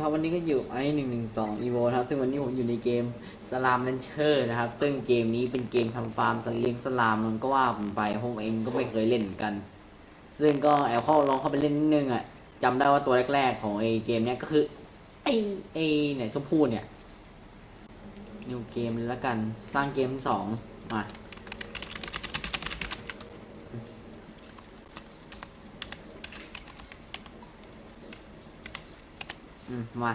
ครับวันนี้ก็อยู่ไอหนึ่งหนึ่งสองอีโวครับ ซึ่งวันนี้ผมอยู่ในเกมสลามเลนเชอร์นะครับ ซึ่งเกมนี้เป็นเกมทำฟาร์มสัตว์เลี้ยงสลามมันก็ว่าผมไปผมเองก็ไม่เคยเล่นกัน ซึ่งก็แอบเข้าลองเข้าไปเล่นนิดนึงอะจำได้ว่าตัวแรก ๆ ของไอเกมเนี้ยก็คือไอไอเนี่ยชมพูเนี่ยนิวเกมเลยละกันสร้างเกมที่สองมา อืมมา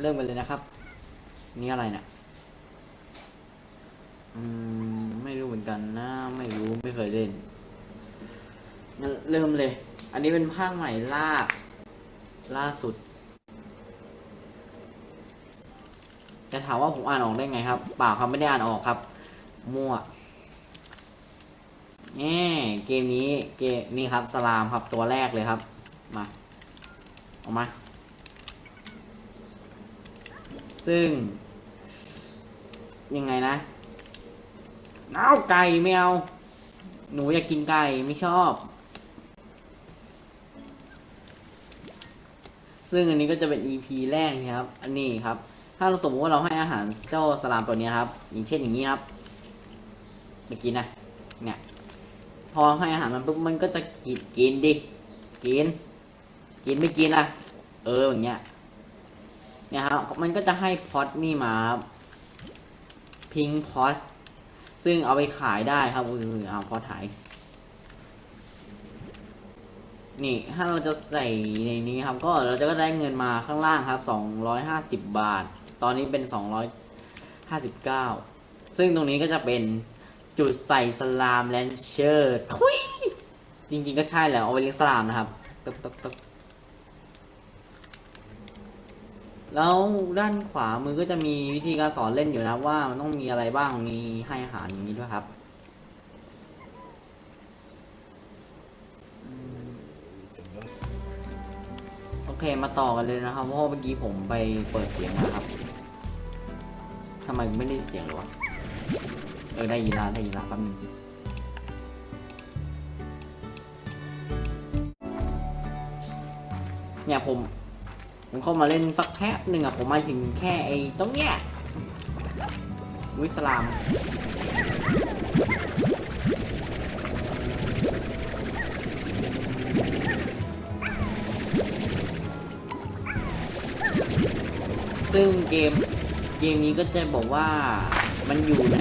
เริ่มกันเลยนะครับ นี่อะไรเนี่ยอืม ไม่รู้เหมือนกันนะ ไม่รู้ไม่เคยเล่นงั้นเริ่มเลย อันนี้เป็นภาคใหม่ล่าล่าสุด จะถามว่าผมอ่านออกได้ไงครับเปล่าครับไม่ได้อ่านออกครับ มั่วแง่เกมนี้เกมนี่ครับสลามครับตัวแรกเลยครับ มา ออกมา ซึ่ง ยังไงนะเอาไก่ไม่เอา หนูอยากกินไก่ไม่ชอบ ซึ่งอันนี้ก็จะเป็น EP แรกนะครับ อันนี้ครับ ถ้าเราสมมติว่าเราให้อาหารเจ้าสลามตัวนี้ครับ อย่างเช่นอย่างนี้ครับเมื่อกี้นะ เนี่ย พอให้อาหารมันปุ๊บมันก็จะกินกินดิ กิน กินไม่กินอะ เอออย่างเงี้ย เนี่ยครับ มันก็จะให้พอตนี่มาพิงพอสซึ่งเอาไปขายได้ครับอือเอาพอถ่าย นี่ถ้าเราจะใส่ในนี้ครับ ก็เราจะก็ได้เงินมาข้างล่างครับสองร้อยห้าสิบบาท ตอนนี้เป็นสองร้อยห้าสิบเก้าซึ่งตรงนี้ก็จะเป็นจุดใส่สลามแลนเชอร์ทุยจริงๆก็ใช่แหละเอาไปเลี้ยงสลามนะครับตึ๊บตึ๊บตึ๊บ แล้วด้านขวามือก็จะมีวิธีการสอนเล่นอยู่นะว่ามันต้องมีอะไรบ้างมีให้อาหารอย่างนี้ด้วยครับโอเคมาต่อกันเลยนะครับเพราะเมื่อกี้ผมไปเปิดเสียงนะครับทำไมไม่ได้เสียงเลยวะเออได้ยินละได้ยินละแป๊บนึงเนี่ยผม ผมเข้ามาเล่นสักแป๊บหนึ่งอะผมมาถึงแค่ไอ้ตรงเนี้ยวิสลามซึ่งเกมเกมนี้ก็จะบอกว่ามันอยู่ใน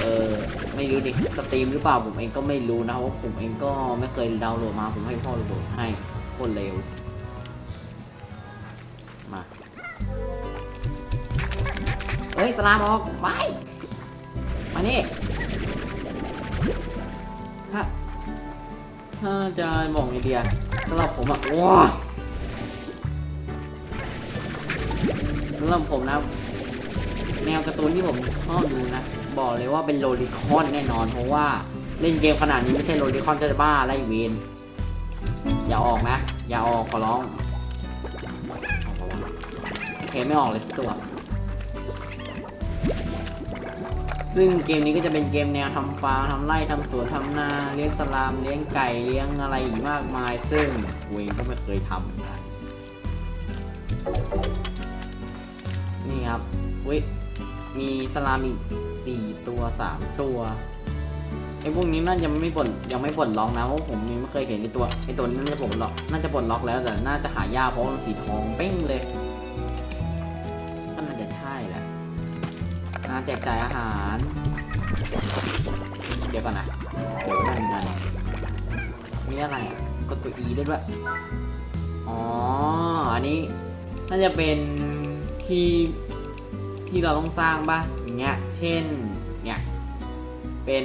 เออไม่รู้ดิสตรีมหรือเปล่าผมเองก็ไม่รู้นะเพราะว่าผมเองก็ไม่เคยดาวน์โหลดมาผมให้พ่อโหลดให้โคตรเร็ว เฮ้ยสลามออกไปมานี่ถ้าถ้าจะบอกไอเดียสำหรับผมอะว้าสำหรับผมนะ แนวการ์ตูนที่ผมชอบดูนะ บอกเลยว่าเป็นโลลิคอนแน่นอน เพราะว่าเล่นเกมขนาดนี้ไม่ใช่โลลิคอนจะบ้าไล่เวนอย่าออกนะ อย่าออกขอร้องโอเคไม่ออกเลยสักตัว ซึ่งเกมนี้ก็จะเป็นเกมแนวทำฟาร์มทำไร่ทำสวนทำนาเลี้ยงสลามเลี้ยงไก่เลี้ยงอะไรอีกมากมาย ซึ่งกูเวงก็ไม่เคยทำเหมือนกันนี่ครับเว้ยมีสลามอีกสี่ตัวสามตัวไอ้พวกนี้น่าจะไม่ปลดยังไม่ปลดล็อกนะเพราะผมยังไม่เคยเห็นไอ้ตัวไอ้ตัวนี้น่าจะปลดล็อกน่าจะปลดล็อกแล้วแต่น่าจะหายากเพราะมันสีทองเป้งเลย จกจ่ายอาหาร เดี๋ยวก่อนนะ เดี๋ยวไม่นกันมีอะไรอะกดตัว E ได้ด้วย อ๋อ อันนี้น่าจะเป็นที่ที่เราต้องสร้างป่ะอย่างเงี้ย เช่น เนี่ย เป็น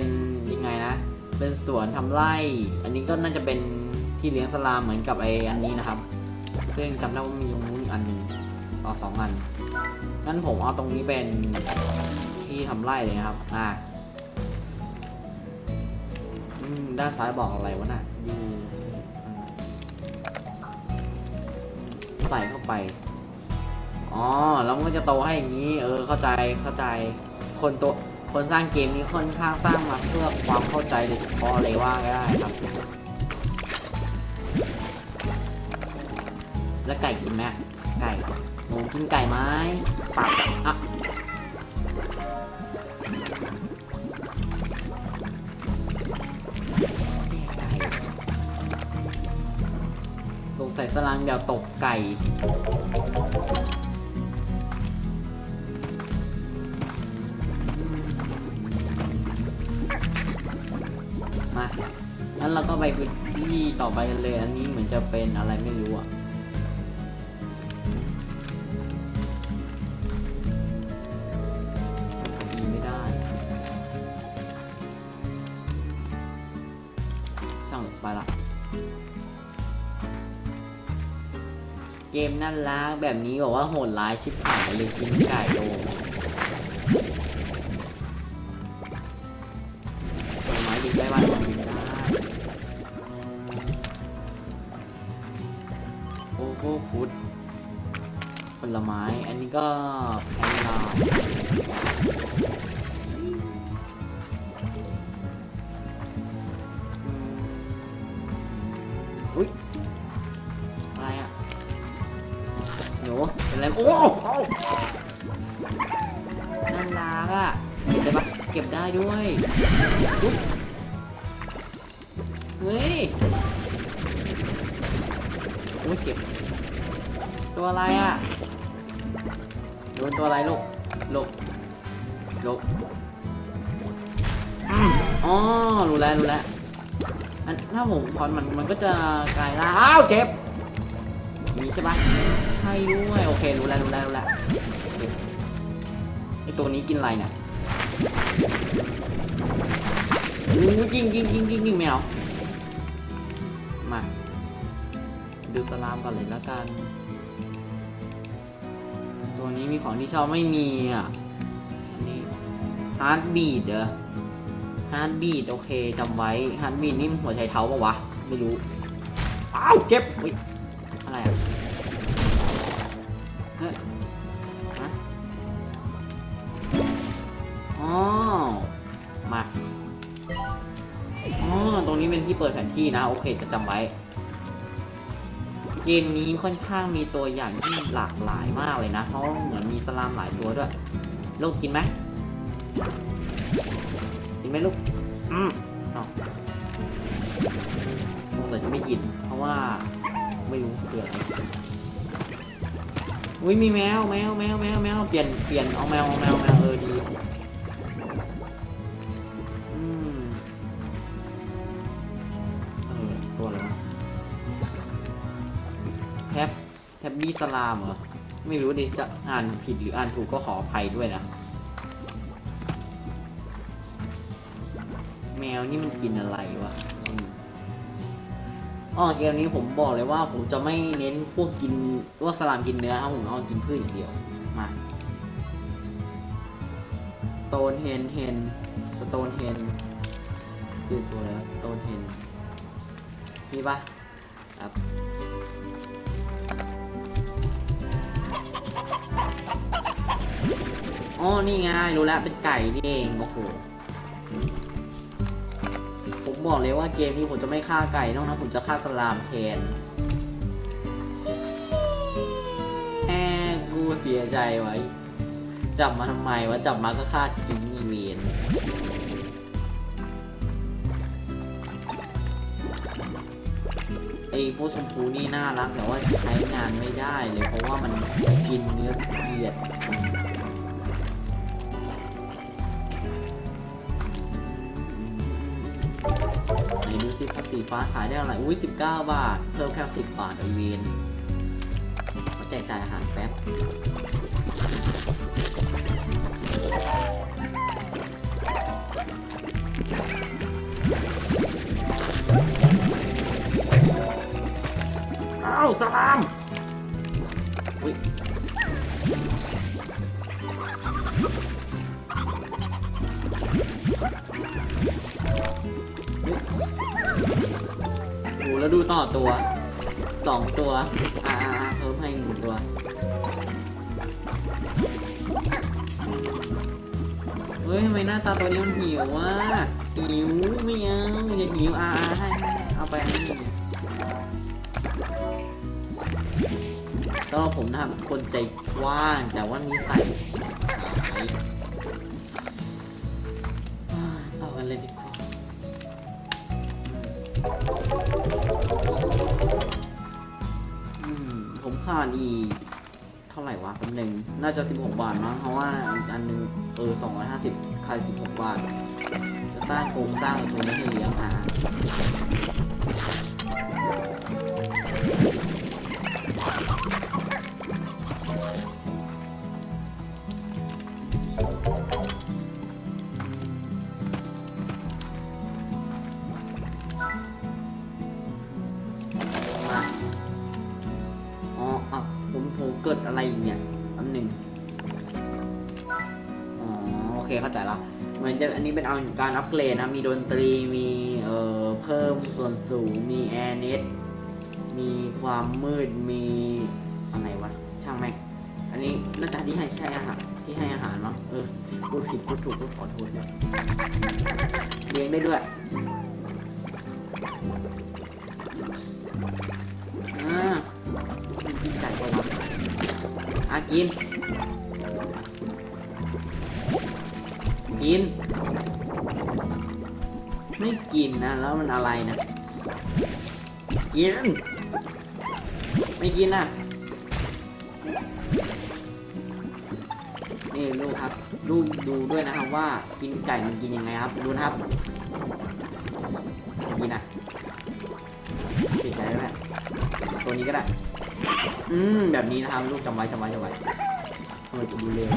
ยังไงนะ เป็นสวนทำไร่ อันนี้ก็น่าจะเป็นที่เลี้ยงสลามเหมือนกับไออันนี้นะครับ ซึ่งจำได้ว่ามีตรงนู้นอันหนึ่งต่อสองอัน งั้นผมเอาตรงนี้เป็น ที่ทำไร่เลยครับ อ่าด้านซ้ายบอกอะไรวะน่ะยูใส่เข้าไป อ๋อ แล้วมันก็จะโตให้อย่างนี้ เออ เข้าใจ เข้าใจ คนตัวคนสร้างเกมนี้ค่อนข้างสร้างมาเพื่อความเข้าใจโดยเฉพาะเลยว่าก็ได้ครับ แล้วไก่กินไหมไก่หนูกินไก่ไหมปับอะ สลังเดี๋ยวตกไก่ มางั้นเราก็ไปพื้นที่ต่อไปกันเลย อันนี้เหมือนจะเป็นอะไรไม่รู้อะดีไม่ได้ช่างไปละ เกมน่ารักแบบนี้บอกว่าโหดร้ายชิบหายเลยกินไก่โด เฮ้ยโอ้ยเก็บ ตัวอะไรอะ โดนตัวอะไรลูกลูกลูกอ๋อรู้แล้วรู้แล้วอันถ้าผมซ้อนมันมันก็จะกลายร่างอ้าวเจ็บมีใช่ปะใช่ด้วยโอเครู้แล้วรู้แล้วรู้แล้วไอตัวนี้กินอะไรเนี่ยอู้ยิงยิงยิงยิงยิงแมว ดูสลามก่อนเลยแล้วกัน ตัวนี้มีของที่ชอบไม่มีอะนี่ฮาร์ดบีดเหรอฮาร์ดบีดโอเคจำไว้ฮาร์ดบีดนี่หัวใจเท้าปะวะ ไม่รู้อ้าวเจ็บอุ๊ยอะไรอะเฮ้ยฮะอ๋อมาอ๋อตรงนี้เป็นที่เปิดแผนที่นะ โอเคจะจำไว้ เกมนี้ค่อนข้างมีตัวอย่างที่หลากหลายมากเลยนะ เพราะเหมือนมีสลามหลายตัวด้วย ลูกกินไหมกินไหมลูก อืมเอ้าสงสัยจะไม่กิน เพราะว่าไม่รู้คืออะไรอุ้ยมีแมวแมวแมวแมวแมวเปลี่ยนเปลี่ยนเอาแมวเอาแมวแมวเออดีามเหรอ ไม่รู้ดิจะอ่านผิดหรืออ่านถูกก็ขออภัยด้วยนะ แมวนี่มันกินอะไรวะอ๋อเกมนี้ผมบอกเลยว่าผมจะไม่เน้นพวกกินว่าสลามกินเนื้อครับผมเอากินพืชอย่างเดียว มาสโตนเฮนเฮนสโตนเฮนคือตัวอะไรสโตนเฮนนี่ปะครับ อ๋อ นี่ไง รู้แล้ว เป็นไก่นี่เอง โอ้โห ผมบอกเลยว่าเกมนี้ผมจะไม่ฆ่าไก่นอกนั้นผมจะฆ่าสลามแทนแอกูเสียใจไว้ จับมาทำไมวะ จับมาก็ฆ่าทิ้งอีเวนไอ้พวกชมพูนี่น่ารักแต่ว่าใช้งานไม่ได้เลยเพราะว่ามันกินเนื้อเกลียด ไหนดูสิพัสีฟ้าขายได้เท่าไหร่อุ้ย19บาท เพิ่มแค่10บาทไอเวนเขาแจกจ่ายอาหารแป๊บอ้าวสลาม แล้วดูต่อตัวสองตัว อ่าเพิ่มให้หนึ่งตัว เฮ้ยทำไมหน้าตาตัวนี้มันหิววะหิวไม่เอาอย่าหิวอ่าให้เอาไปให้สำหรับผมนะครับคนใจกว้างแต่ว่านิสัยหายอ่ต่อกันเลยดีกว่า ขาดอีกเท่าไหร่วะแป๊บหนึงน่าจะ 16 บาทมั้งเพราะว่าอีกอันนึงเออ250ขาด16 บาท จะสร้างกรงสร้างไอตัวนี้ให้เลี้ยงอะ อนจะอันนี้เป็นเอาการอัปเกรดนะ มีดนตรีมีเอ่อเพิ่มส่วนสูง มีแอร์เน็ตมีความมืดมีอะไรวะ ช่างแม่งอันนี้น่าจะที่ให้ใช้อาหารที่ให้อาหารมั้งเออพูดผิดพูดถูกก็ขอโทษด้วยเลี้ยงได้ด้วยอ่ากินไก่ปะวะอะกิน ไม่กินนะ แล้วมันอะไรนะกิน ไม่กินนะนี่ลูกครับลูกดูด้วยนะครับว่ากินไก่มันกินยังไงครับ ดูนะครับกินอะติดใจแล้วแหละตัวนี้ก็ได้ อืมแบบนี้นะครับ ลูกจำไว้จำไว้จำไว้ทำไมจะดูเร็ว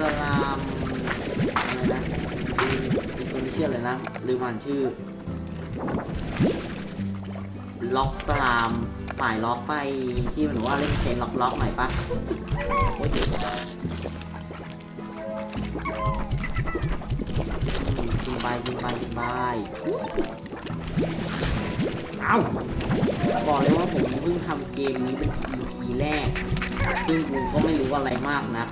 สลามอะไรนะอินโดนีเซียเลยนะลืมอ่านชื่อ ล็อกสลามฝ่ายล็อกไปที่มันบอกว่าเล่นเพลงล็อกล็อกๆหน่อยปะโอ้ยเจ็บอืมกินไปกินไปกินไปเอ้าบอกเลยว่าผมเพิ่งทำเกมนี้เป็น EP แรก ซึ่งผมก็ไม่รู้อะไรมากนะ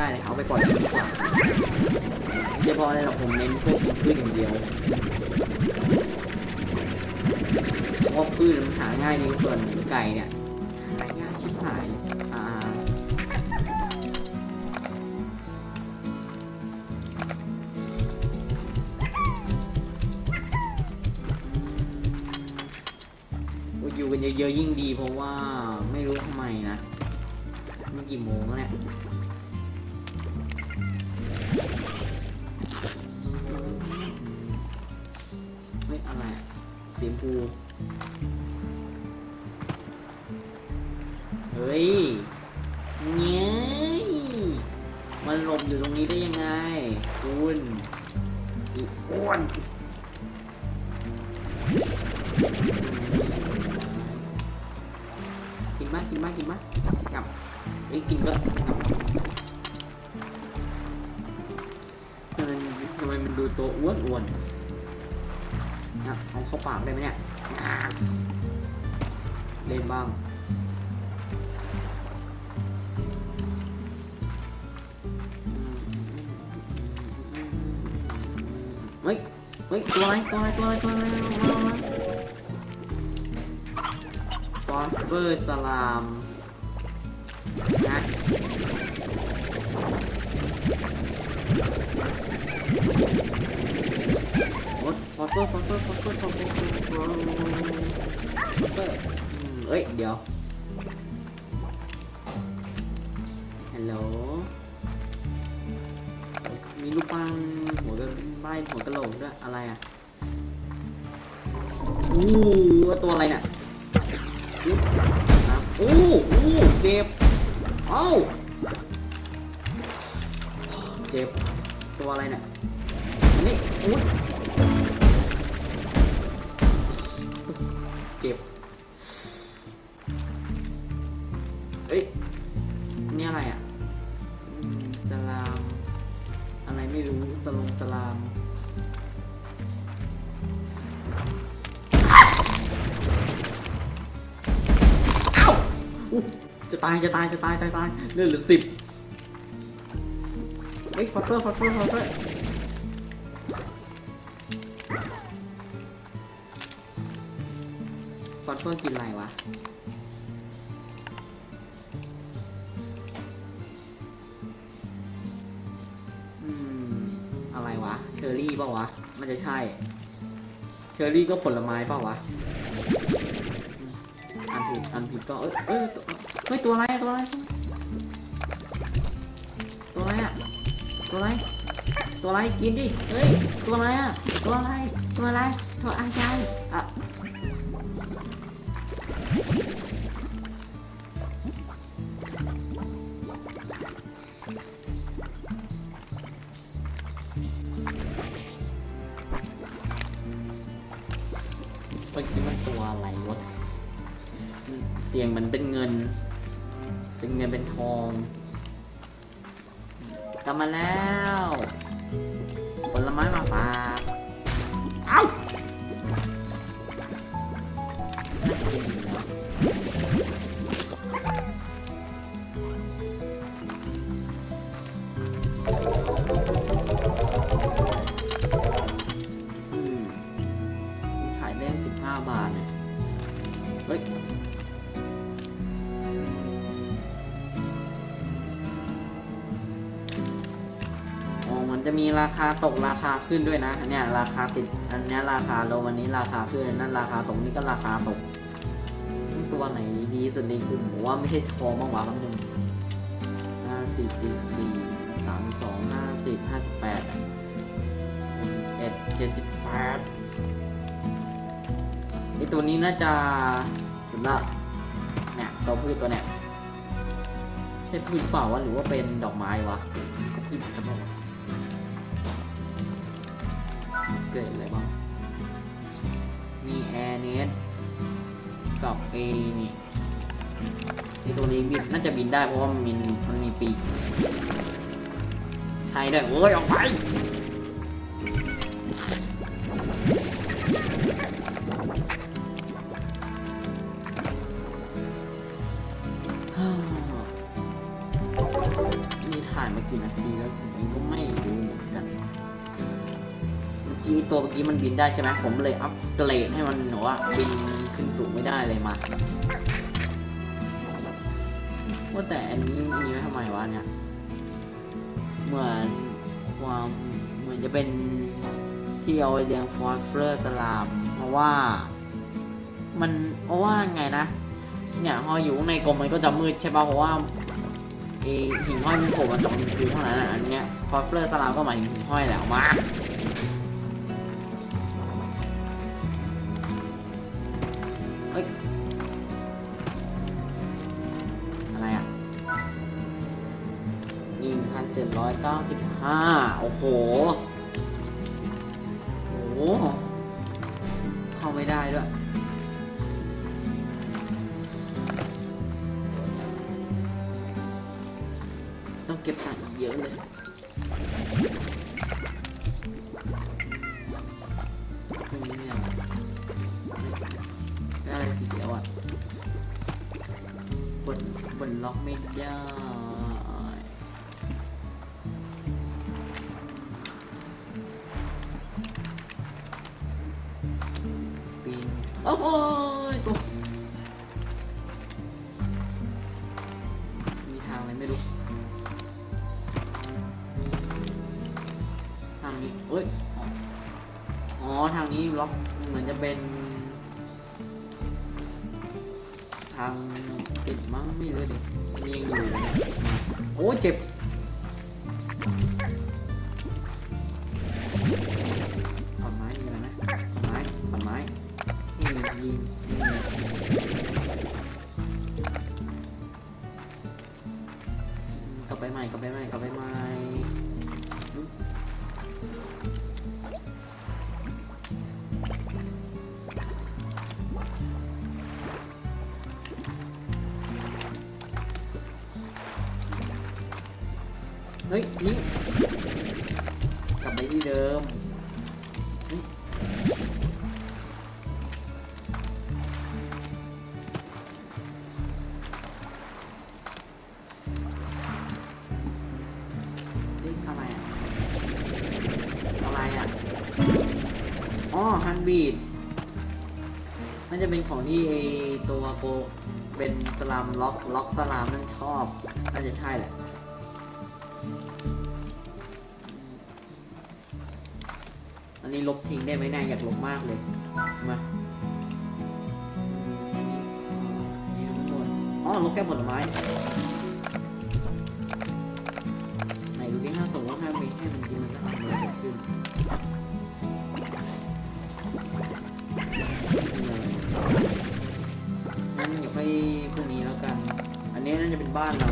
ได้เลยเอาไปปล่อยดีกว่าไม่ใช่เพาะอะไรหรอกผมเน้นพวกพืชอย่างเดียวเพราะว่าพืชมันหาง่ายดีส่วนไก่เนี่ยหายากชิบหายอ่าอืมอยู่กันเยอะๆยิ่งดีเพราะว่าไม่รู้ทำไมนะมันกี่โมงแล้วเนี่ย เฮ้ยอะไรอะสีชมพูเฮ้ยเงี้ยมันหลบอยู่ตรงนี้ได้ยังไง คุณอีอ้วนกินมากกินมากกินมากกับไอ้ยกินก็ ตัวอ้วนอ้วนนะเอาเข้าปากได้ไหมเนี่ยเล่นบ้างเฮ้ยเฮ้ยตัวอะไรตัวอะไรตัวอะไรตัวอะไรมามาฟอสเฟอร์สลามนะ โอ๊ยฟอสเฟอร์ฟอสเฟอร์ฟอสเฟอร์ฟอสเฟอร์ฟอสเฟอร์เอ้ย เดี๋ยว ฮัลโหล มีลูกปังหัวกระไล่หัวกระโหลกด้วย อะไรอะอู้ว่าตัวอะไรเนี่ยอู้อู้เจ็บ เอ้า เจ็บ ตัวอะไรเนี่ย อุ้ยเจ็บ เอ้ย นี่อะไรอะ สลาม อะไรไม่รู้ สลงสลามอ้าวจะตาย จะตาย จะตาย ตายตายเลือดเหลือสิบเฮ้ยฟอสเฟอร์ฟอสเฟอร์ฟอสเฟอร์ อสเฟอร์กินอะไรวะ อืม อะไรวะ เชอร์รี่เปล่าวะ มันจะใช่ เชอร์รี่ก็ผลไม้เปล่าวะ อันผิด อันผิดก็ เอ้ยเอ้ยเฮ้ย ตัวอะไรตัวอะไร ตัวอะไรอะตัวอะไร ตัวอะไร กินดิ เฮ้ย ตัวอะไรอะตัวอะไร ตัวอะไร ตัวอะไรอ่ เมื่อกี้มันตัวอะไรวะเสียงมันเป็นเงิน เป็นเงินเป็นทองกลับมาแล้ว ผลไม้มาฝาก ราคาตกราคาขึ้นด้วยนะเนี่ยราคาติดอันนี้ราคาลงวันนี้ราคาขึ้นนั่นราคาตกนี่ก็ราคาตกตัวไหนดีสุดในกลุ่มผมว่าไม่ใช่ทองบ้างวะคำหนึ่งห้าสิบสี่สิบสี่สามสองห้าสิบห้าสิบแปดหกสิบเอ็ดเจ็ดสิบแปดไอตัวนี้น่าจะสำหรับเนี่ยตัวพืชตัวเนี่ยใช่พืชเปล่าวะหรือว่าเป็นดอกไม้วะก็พืชจะบอก เกิดอะไรบ้าง มีแอร์เนสกับเอนี่ไอตัวนี้บินน่าจะบินได้เพราะว่ามันมีมันมีปีกใช่ด้วยโอ้ยออกไปนี่ถ่ายมากี่นาทีแล้ว กี้ตัวเมื่อกี้มันบินได้ใช่ไหมผมเลยอัพเกรดให้มันหนูว่าบินขึ้นสูงไม่ได้เลยมาว่าแต่อันนี้มีไว้ทำไมวะเนี่ย เหมือนความเหมือนจะเป็นที่เอาไว้เลี้ยงฟอสเฟอร์สลาม เพราะว่า มันเพราะว่าไงนะเนี่ยพออยู่ในกลมมันก็จะมืดใช่ป่ะเพราะว่าหิ่งห้อยมันโผล่มาตอนกลางคืนเท่านั้นอะอันเนี้ยฟอสเฟอร์สลามก็หมายถึงหิ่งห้อยแหละมา 95 โอ้โห โอ้เข้าไม่ได้ด้วย ต้องเก็บตังค์เยอะเลยได้อะไรสีเสียวอะบนบนล็อกไม่ยาก น เฮ้ยนี่กลับไปที่เดิมอะไรอะอ๋อฮันบีดน่าจะเป็นของที่ตัวโกเป็นสลามล็อกล็อกสลามนั่นชอบน่าจะใช่แหละ นนี้ลบทิ้งได้ไหมเนะอยากลบมากเลย มานี่ทั้งหมดอ๋อลบแค่ผลไม้ไหนดูดิถ้าสมมติว่าถ้าม่ให้มันกินมันจะทำอะไรเกิดขึ้นงั้นเดี๋ยวค่อยพรุ่งนี้แล้วกัน อันนี้น่าจะเป็นบ้านเรา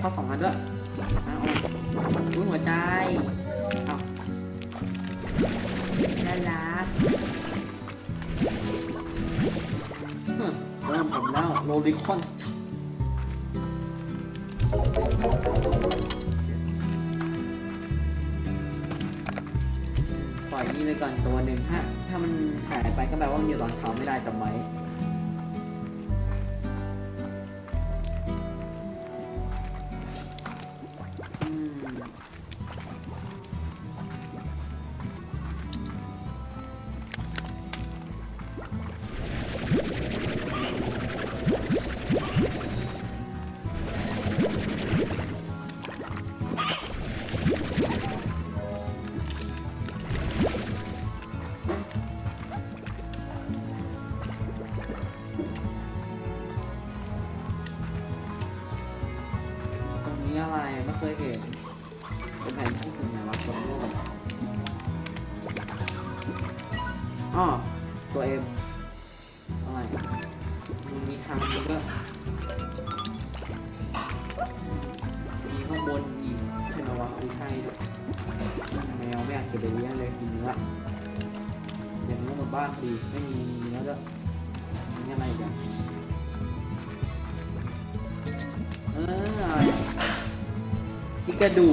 เว้ยทำไมให้พอสองอันด้วยอ้าวอุ้ยหัวใจเอาน่ารักเฮ้ยเริ่มผมแล้วโรลิคอนปล่อยนี่ไปก่อนตัวหนึ่งถ้าถ้ามันหายไปก็แปลว่ามันอยู่ตอนเช้าไม่ได้จำ กระดู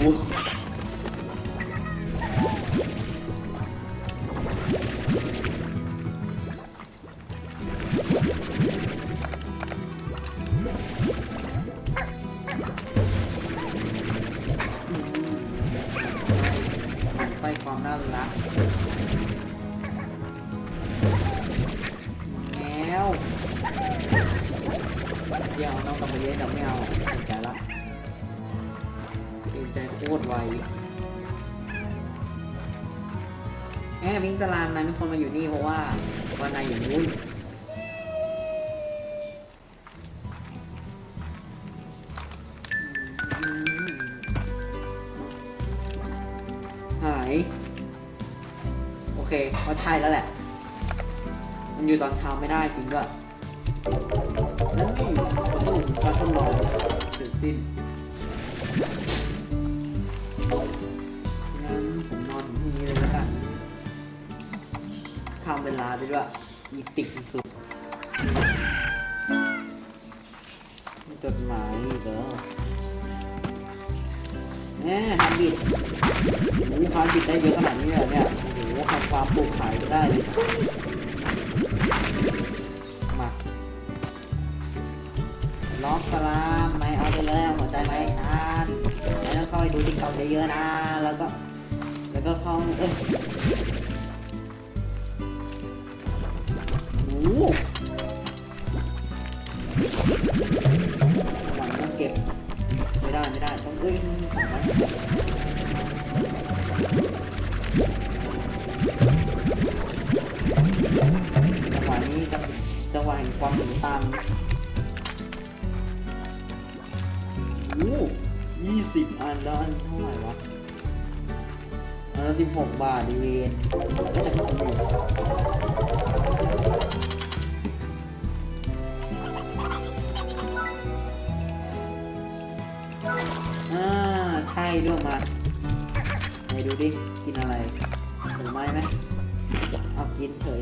โอเคก็ใช่แล้วแหละ มันอยู่ตอนเช้าไม่ได้จริงด้วยและนี่บทสรุปการทดลองเสร็จสิ้นงั้นผมนอนถึงพรุ่งนี้เลยแล้วกันข้ามเวลาไปด้วยอีปิกสุดๆจดหมายอีกเหรอ แหมฮันบิดโอ้โหฮันบิดได้เยอะขนาดนี้เลยเนี่ยโอ้โหทำฟามปลูกขายได้เลยมาล็อกสลามไม่เอาไปเลยเอาหัวใจไหมทานแล้วก็เข้าไปดูติ๊กต็อกเยอะๆนะแล้วก็ แล้วก็เข้าเอ้ยโอ้โหวังต้องเก็บ ไม่ได้ไม่ได้ต้องเอ้ยจังหวะนี้จะจังหวะแห่งความหนีตามโอ้ยี่สิบอันแล้วอันเท่าไหร่วะอันละสิบหกบาทดีเวนก็จะคุ้มอยู่ ใช่ด้วยมาไหนดูดิ กินอะไรผลไม้ไหมเอากินเฉย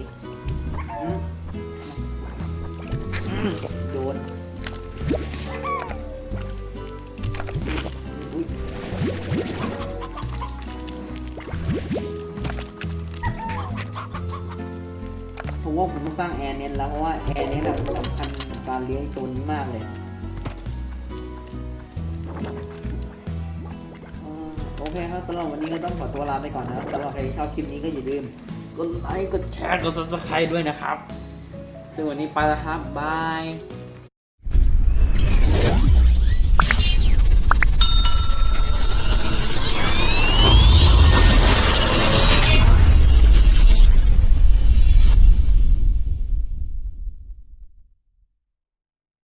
โดนผมว่าผมต้องสร้างแอร์เน็ตแล้ว เพราะว่าแอร์เน็ตแบบสำคัญการเลี้ยงตัวนี้มากเลย เคครับสำหรับวันนี้ก็ต้องขอตัวลาไปก่อนนะครับสำหรับใครที่ชอบคลิปนี้ก็อย่าลืมกดไลค์กดแชร์กด subscribe ด้วยนะครับซึ่งวันนี้ไปแล้วครับบาย